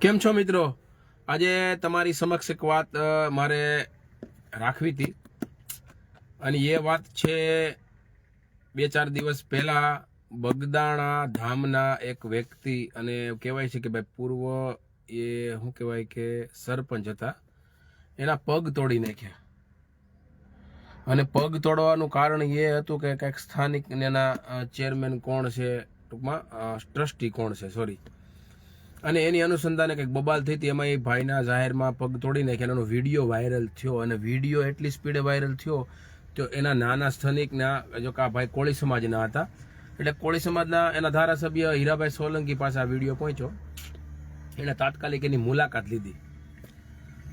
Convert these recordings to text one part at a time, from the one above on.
કેમ છો મિત્રો? આજે તમારી સમક્ષ એક વાત મારે રાખવી હતી. અને એ વાત છે, બે ચાર દિવસ પહેલાં બગદાણા ધામના એક વ્યક્તિ અને કહેવાય છે કે ભાઈ પૂર્વ એ, શું કહેવાય કે, સરપંચ હતા. એના પગ તોડી નાખ્યા. અને પગ તોડવાનું કારણ એ હતું કે કંઈક સ્થાનિક એના ચેરમેન કોણ છે ટૂંકમાં? ટ્રસ્ટી કોણ છે સોરી અને એની અનુસંધાને કંઈક બબાલ થઈ હતી. એમાં એ ભાઈના જાહેરમાં પગ તોડી નાખ્યા એનો વીડિયો વાયરલ થયો. અને વીડિયો એટલી સ્પીડે વાયરલ થયો તો એના નાના સ્થાનિકના, જો કે આ ભાઈ કોળી સમાજના હતા. એટલે કોળી સમાજના એના ધારાસભ્ય હીરાભાઈ સોલંકી પાસે આ વીડિયો પહોંચ્યો. એણે તાત્કાલિક એની મુલાકાત લીધી.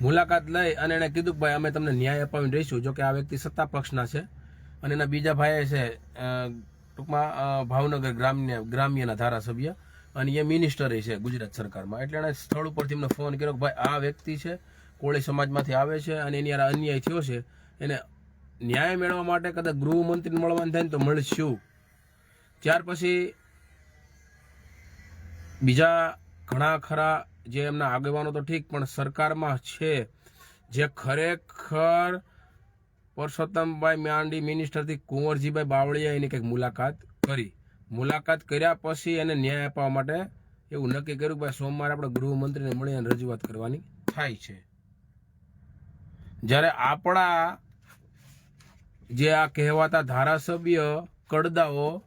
મુલાકાત લઈ અને એણે કીધું કે ભાઈ, અમે તમને ન્યાય અપાવીને રહીશું. જો કે આ વ્યક્તિ સત્તા પક્ષના છે અને એના બીજા ભાઈ છે ટૂંકમાં ભાવનગર ગ્રામ્ય, ગ્રામ્યના ધારાસભ્ય. અને એ મિનિસ્ટર છે ગુજરાત સરકારમાં. એટલે એણે સ્થળ ઉપરથી એમને ફોન કર્યો કે ભાઈ, આ વ્યક્તિ છે, કોળી સમાજમાંથી આવે છે અને એની યાર અન્યાય થયો છે, એને ન્યાય મેળવવા માટે કદાચ ગૃહમંત્રી મળવાનું થાય ને તો મળશું. ત્યાર પછી બીજા ઘણા ખરા જે એમના આગેવાનો તો ઠીક, પણ સરકારમાં છે, જે ખરેખર પરસોત્તમભાઈ માંડી મિનિસ્ટરથી કુંવરજીભાઈ બાવળીયા એની કંઈક મુલાકાત કરી. મુલાકાત કર્યા પછી એને ન્યાય અપાવવા માટે એવું નક્કી કર્યું કે સોમવારે આપણે ગૃહમંત્રીને મળીને રજૂઆત કરવાની થાય છે. જ્યારે આપણા જે આ કહેવાતા ધારાસભ્ય કડદાઓ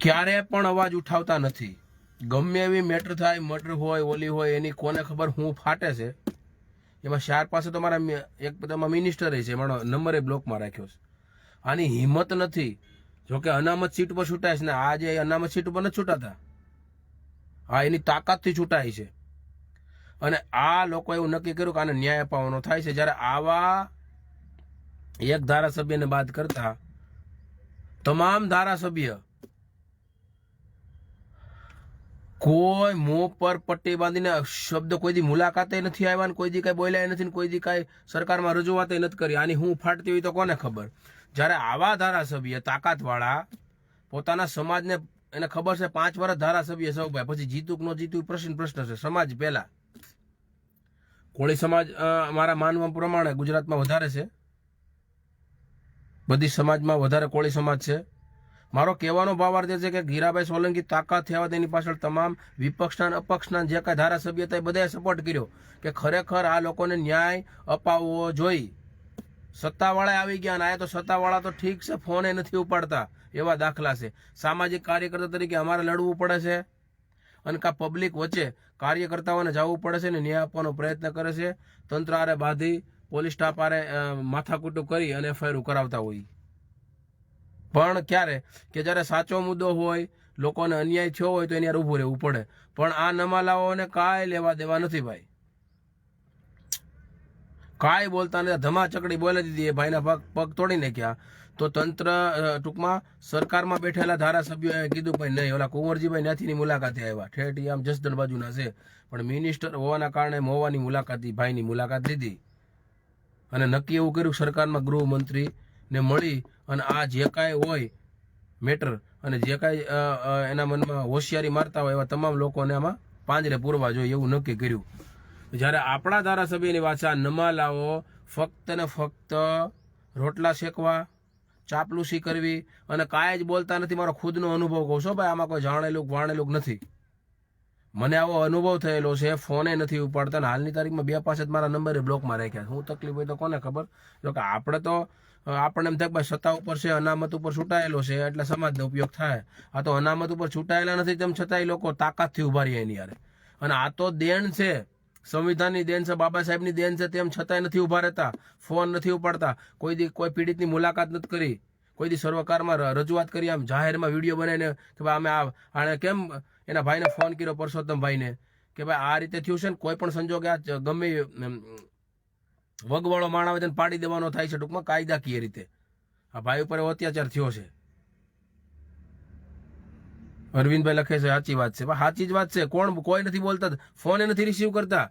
ક્યારે પણ અવાજ ઉઠાવતા નથી. ગમે એવી મેટર થાય, મટર હોય, ઓલી હોય, એની કોને ખબર હું ફાટે છે? એમાં શાર પાસે તો મારા એક તમારા મિનિસ્ટર છે મારો નંબરે બ્લોકમાં રાખ્યો છે. આની હિંમત નથી. જોકે અનામત સીટ પર છૂટાય છે ને આ જે અનામત સીટ ઉપર નથી છૂટાતા. હા, એની તાકાતથી છૂટાય છે. અને આ લોકો એવું નક્કી કર્યું કે આને ન્યાય અપાવવાનો થાય છે. જ્યારે આવા એક ધારાસભ્યને બાદ કરતા તમામ ધારાસભ્ય કોઈ મોં પર પટ્ટી બાંધીને શબ્દ કોઈ દી મુલાકાતે નથી આવ્યા કોઈ દી કઈ બોલ્યા નથી કોઈ દી કઈ સરકારમાં રજૂઆતે નથી કરી. આની હું ફાટતી હોય તો કોને ખબર? જ્યારે આવા ધારાસભ્ય તાકાતવાળા પોતાના સમાજને એને ખબર છે પાંચ વર્ષ ધારાસભ્ય સૌ ભાઈ પછી જીતું ન જીતું પ્રશ્ન પ્રશ્ન છે. સમાજ પહેલા. કોળી સમાજ મારા માનવા પ્રમાણે ગુજરાતમાં વધારે છે. બધી સમાજમાં વધારે કોળી સમાજ છે. મારો કહેવાનો ભાવાર્થ એ છે કે ગીરાભાઈ સોલંકી તાકાત થયા તેની પાછળ તમામ વિપક્ષના અપક્ષના જે કાંઈ ધારાસભ્ય હતા એ બધાએ સપોર્ટ કર્યો કે ખરેખર આ લોકોને ન્યાય અપાવવો જોઈ સત્તાવાળા આવી ગયા અને આ તો સત્તાવાળા તો ઠીક છે, ફોને નથી ઉપાડતા, એવા દાખલા છે. સામાજિક કાર્યકર્તા તરીકે અમારે લડવું પડે છે અને કા પબ્લિક વચ્ચે કાર્યકર્તાઓને જવું પડે છે ને ન્યાય આપવાનો પ્રયત્ન કરે છે. તંત્ર આરે બાંધી પોલીસ સ્ટાફ આરે માથાકૂટું કરી અને એફઆઈઆર કરાવતા હોય. પણ ક્યારે? કે જ્યારે સાચો મુદ્દો હોય, લોકોને અન્યાય થયો હોય તો એની ઊભું રહેવું પડે. પણ આ નમાલાઓને કાંઈ લેવા દેવા નથી ભાઈ. કાંઈ બોલતા નથી, ધમાચકડી બોલે દીધી એ ભાઈના પગ પગ તોડી નાખ્યા. તો તંત્ર ટૂંકમાં સરકારમાં બેઠેલા ધારાસભ્યોએ કીધું, ભાઈ નહીં, ઓલા કુંવરજીભાઈ ત્યાંથીની મુલાકાતે આવ્યા. ઠેઠી આમ જસદણ બાજુના છે. પણ મિનિસ્ટર હોવાના કારણે મોવાની મુલાકાત ભાઈની મુલાકાત લીધી. અને નક્કી એવું કર્યું, સરકારમાં ગૃહમંત્રીને મળી અને આ જે કાંઈ હોય મેટર અને જે કાંઈ એના મનમાં હોશિયારી મારતા હોય એવા તમામ લોકોને આમાં પાંજરે પૂરવા જોઈએ એવું નક્કી કર્યું. જ્યારે આપણા ધારાસભ્યની વાત નમાં લાવો, ફક્ત ને ફક્ત રોટલા શેકવા, ચાપલુસી કરવી અને કાંઈ જ બોલતા નથી, મારો ખુદનો અનુભવ કહું છો. ભાઈ, આમાં કોઈ જાણેલું વાણેલું નથી. મને આવો અનુભવ થયેલો છે, ફોને નથી ઉપાડતા અને હાલની તારીખમાં બે પાસે જ મારા નંબરે બ્લોકમાં રાખ્યા હું તકલીફ હોય તો કોને ખબર? જો કે આપણે તો આપણને એમ થાય ભાઈ, સત્તા ઉપર છે, અનામત ઉપર છૂટાયેલો છે, એટલે સમાજનો ઉપયોગ થાય. આ તો અનામત ઉપર છૂટાયેલા નથી તેમ છતાં એ લોકો તાકાતથી ઊભા રહ્યા એની યારે અને આ તો દેણ છે. સંવિધાનની દેન છે, બાબા સાહેબની દેન છે, તેમ છતાંય નથી ઊભા રહેતા. ફોન નથી ઉપાડતા. કોઈ દી કોઈ પીડિતની મુલાકાત નથી કરી. કોઈ દી સર્વકારમાં રજૂઆત કરી, આમ જાહેરમાં વીડિયો બનાવીને કે ભાઈ અમે આ આણે કેમ એના ભાઈને ફોન કર્યો પરસોત્તમ ભાઈને કે ભાઈ આ રીતે થયું છે ને કોઈ પણ સંજોગે આ ગમે વગવાળો માણ તેને પાડી દેવાનો થાય છે ટૂંકમાં કાયદાકીય રીતે. આ ભાઈ ઉપર અત્યાચાર થયો છે. અરવિંદભાઈ લખે છે, સાચી વાત છે. સાચી જ વાત છે. કોણ કોઈ નથી બોલતા, ફોને નથી રિસીવ કરતા.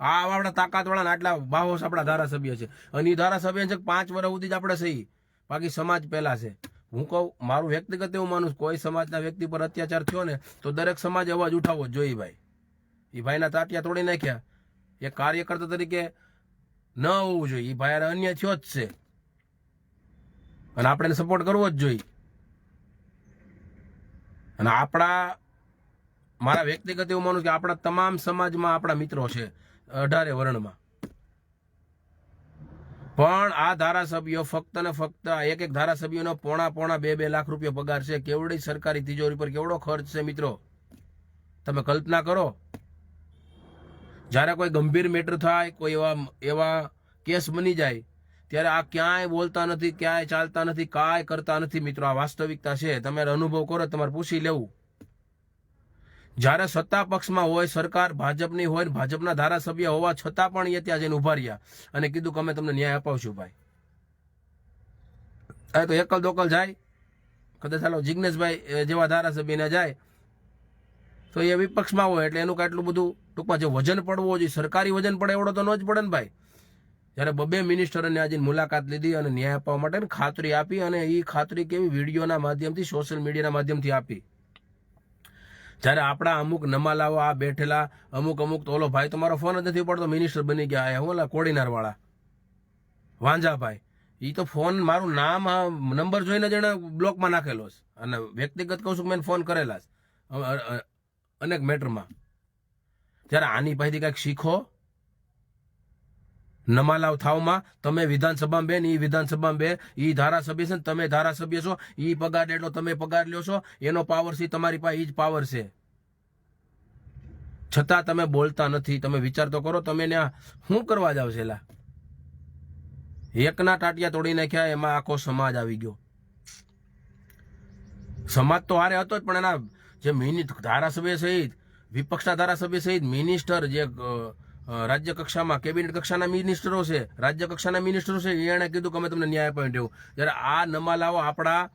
આ આપણા તાકાતવાળા આટલા બાહોશ આપણા ધારાસભ્ય છે. અને એ ધારાસભ્ય છે પાંચ વર્ષ સુધી જ આપણે સહી બાકી સમાજ પહેલા છે. હું કહું, મારું વ્યક્તિગત એવું માનું કોઈ સમાજના વ્યક્તિ પર અત્યાચાર થયો ને, તો દરેક સમાજ અવાજ ઉઠાવવો જોઈએ ભાઈ. એ ભાઈના તાટિયા તોડી નાખ્યા. એ કાર્યકર્તા તરીકે ન હોવું જોઈએ. એ ભાઈ અન્ય થયો જ છે. અને આપણે સપોર્ટ કરવો જ જોઈએ. અને આપણા, મારા વ્યક્તિગત એવું માનું કે આપણા તમામ સમાજમાં આપણા મિત્રો છે, અઢારે વર્ણમાં. પણ આ ધારાસભ્યો ફક્ત ને ફક્ત એક એક ધારાસભ્યોનો પોણા પોણા બે બે લાખ રૂપિયા પગાર છે. કેવડી સરકારી તિજોરી પર કેવડો ખર્ચ છે મિત્રો? તમે કલ્પના કરો. જ્યારે કોઈ ગંભીર મેટર થાય, કોઈ એવા એવા કેસ બની જાય ત્યારે આ ક્યાંય બોલતા નથી, ક્યાંય ચાલતા નથી, કાંઈ કરતા નથી મિત્રો. આ વાસ્તવિકતા છે. તમે અનુભવ કરો, તમારે પૂછી લેવું. જ્યારે સત્તા પક્ષમાં હોય, સરકાર ભાજપની હોય, ભાજપના ધારાસભ્ય હોવા છતાં પણ એ ત્યાં જઈને ઊભા રહ્યા. અને કીધું કે અમે તમને ન્યાય અપાવશું ભાઈ. હવે તો એકલ દોકલ જાય. કદાચ ચાલો જિજ્ઞેશભાઈ જેવા ધારાસભ્યને જાય, તો એ વિપક્ષમાં હોય એટલે એનું કાંઈ એટલું બધું ટૂંકમાં જે વજન પડવું જોઈએ સરકારી વજન પડે, એવડો તો ન જ પડે ને ભાઈ. જ્યારે બબે મિનિસ્ટરોને આજે મુલાકાત લીધી અને ન્યાય આપવા માટે ખાતરી આપી અને એ ખાતરી કેવી વિડીયોના માધ્યમથી, સોશિયલ મીડિયાના માધ્યમથી આપી. જ્યારે આપણા અમુક નમાલાઓ આ બેઠેલા, અમુક અમુક તો ઓલો ભાઈ, તમારો ફોન જ નથી પડતો મિનિસ્ટર બની ગયા હું ઓલા કોડીનાર વાળા વાંજાભાઈ એ તો ફોન મારું નામ નંબર જોઈને જ એણે બ્લોકમાં નાખેલો છે. અને વ્યક્તિગત કહું છું મેં ફોન કરેલા છે. અનેક મેટરમાં જ્યારે આની પાસેથી કંઈક શીખો નમાલાવ થાવમાં તમે વિધાનસભામાં બે ને એ વિધાનસભામાં બે. એ ધારાસભ્ય છે ને તમે ધારાસભ્ય છો. એ પગાર એટલો તમે પગાર લ્યો છો. એનો પાવર છે તમારી પાસે એ જ પાવર છે. છતાં તમે બોલતા નથી. તમે વિચાર તો કરો, તમે ત્યાં શું કરવા જાવ છે એકના ટાટિયા તોડી નાખ્યા, એમાં આખો સમાજ આવી ગયો. સમાજ તો હારે હતો જ, પણ એના જે મિનિ ધારાસભ્ય સહિત, વિપક્ષના ધારાસભ્ય સહિત મિનિસ્ટર જે રાજ્ય કક્ષામાં કેબિનેટ કક્ષાના મિનિસ્ટરો છે. રાજ્ય કક્ષાના મિનિસ્ટરો છે, એણે કીધું કે અમે તમને ન્યાય અપાવી દેવું જ્યારે આ નમાલાઓ આપણા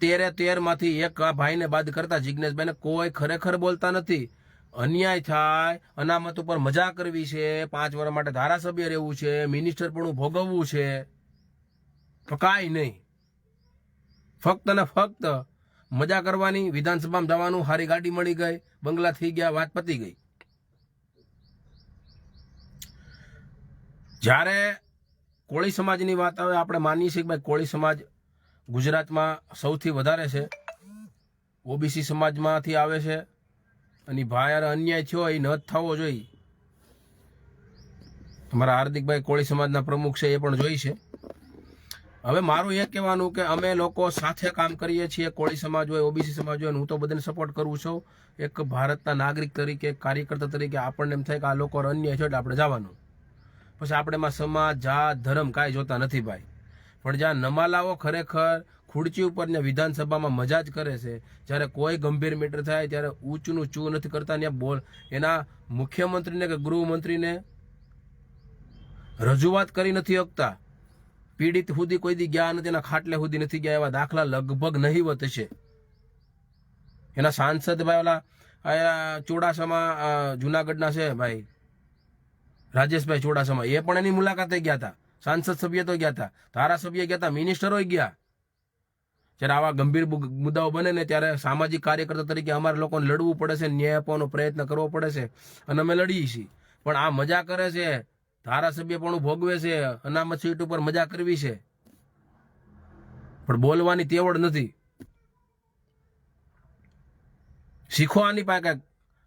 તેરે તેરમાંથી એક આ ભાઈને બાદ કરતા જિજ્ઞેશભાઈને કોઈ ખરેખર બોલતા નથી. અન્યાય થાય, અનામત ઉપર મજા કરવી છે, પાંચ વર્ષ માટે ધારાસભ્ય રહેવું છે, મિનિસ્ટર પણ ભોગવવું છે. કાંઈ નહીં. ફક્ત ને ફક્ત મજા કરવાની, વિધાનસભામાં જવાનું સારી ગાડી મળી ગઈ, બંગલા થઈ ગયા, વાત પતી ગઈ. જ્યારે કોળી સમાજની વાત આવે, આપણે માનીએ છીએ કે ભાઈ કોળી સમાજ ગુજરાતમાં સૌથી વધારે છે. ઓબીસી સમાજમાંથી આવે છે. અને ભાઈ અન્યાય થયો એ ન થવો જોઈએ. અમારા હાર્દિકભાઈ કોળી સમાજના પ્રમુખ છે, એ પણ જોઈ છે. હવે મારું એ કહેવાનું કે અમે લોકો સાથે કામ કરીએ છીએ, કોળી સમાજ હોય, ઓબીસી સમાજ હોય હું તો બધાને સપોર્ટ કરું છું. એક ભારતના નાગરિક તરીકે કાર્યકર્તા તરીકે આપણને એમ થાય કે આ લોકો અન્યાય છે એટલે આપણે જવાનું. પછી આપણે એમાં સમાજ, જાત, ધર્મ કાંઈ જોતા નથી ભાઈ. પણ જ્યાં નમાલાઓ ખરેખર ખુરચી ઉપર ને વિધાનસભામાં મજા જ કરે છે, જ્યારે કોઈ ગંભીર મેટર થાય ત્યારે ઊંચનું ચૂ નથી કરતા ત્યાં બોલ, એના મુખ્યમંત્રીને કે ગૃહમંત્રીને રજૂઆત કરી નથી શકતા પીડિત સુધી કોઈ દી ગયા નથી, એના ખાટલે સુધી નથી ગયા, એવા દાખલા લગભગ નહીવત છે. એના સાંસદ ભાઈ ઓલા ચોડાસામાં જુનાગઢના છે ભાઈ. રાજેશભાઈ ચોડાસામાં એ પણ એની મુલાકાતે ગયા હતા સાંસદ સભ્ય તો ગયા હતા ધારાસભ્ય ગયા હતા મિનિસ્ટરો ગયા. જ્યારે આવા ગંભીર મુદ્દાઓ બને ને ત્યારે સામાજિક કાર્યકર્તા તરીકે અમારે લોકોને લડવું પડે છે, ન્યાય આપવાનો પ્રયત્ન કરવો પડે છે અને અમે લડીએ છીએ. પણ આ મજા કરે છે, ધારાસભ્ય પણ ભોગવે છે, અનામત સીટ ઉપર મજા કરવી છે. પણ બોલવાની તેવડ નથી. શીખો આની પાસે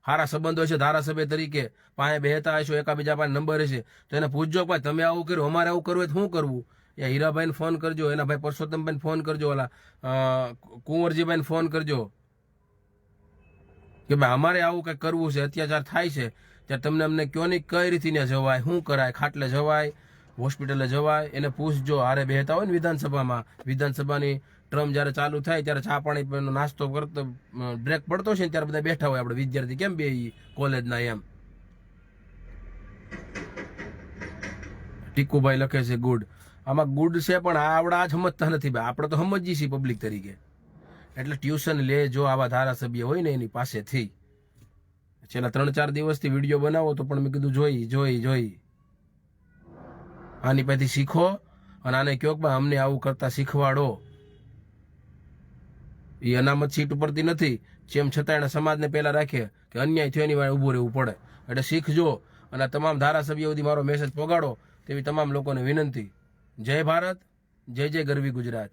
સારા સંબંધો છે, ધારાસભ્ય તરીકે પાસે બેહતા હશો, એકાબીજા પાસે નંબર હશે. તો એને પૂછજો ભાઈ, તમે આવું કર્યું, અમારે આવું કરવું હોય તો શું કરવું? એ હીરાભાઈને ફોન કરજો, એના ભાઈ પરસોત્તમભાઈને ફોન કરજો, ઓલા કુંવરજીભાઈને ફોન કરજો. કે ભાઈ, અમારે આવું કંઈક કરવું છે, અત્યાચાર થાય છે. ત્યારે તમને અમને કયો નહીં કઈ રીતે ને જવાય, શું કરાય, ખાટલે જવાય? હોસ્પિટલે જવાય, એને પૂછજો હારે બેહતા હોય ને વિધાનસભામાં. વિધાનસભાની ટ્રમ જ્યારે ચાલુ થાય ત્યારે ચા પાણી નાસ્તો કરતો બ્રેક પડતો છે ને ત્યારે બધા બેઠા હોય આપણે વિદ્યાર્થી. કેમ બે કોલેજના એમ? ટીકુભાઈ લખે છે, ગુડ. આમાં ગુડ છે પણ આ આવડા જ સમજતા નથી ભાઈ. આપણે તો સમજીએ છીએ પબ્લિક તરીકે. એટલે ટ્યુશન લે જો આવા ધારાસભ્ય હોય ને એની પાસેથી. છેલ્લા ત્રણ ચાર દિવસથી વીડિયો બનાવો તો પણ મેં કીધું, જોઈ જોઈ જોઈ. આની પાસેથી શીખો અને આને કહો કે અમને આવું કરતા શીખવાડો. એ અનામત સીટ ઉપરથી નથી, જેમ છતાં એને સમાજને પહેલા રાખે કે અન્યાય થયો એની વાળે ઊભું રહેવું પડે. એટલે શીખજો અને તમામ ધારાસભ્યો સુધી મારો મેસેજ પહોંચાડો તેવી તમામ લોકોને વિનંતી. જય ભારત, જય જય ગરવી ગુજરાત.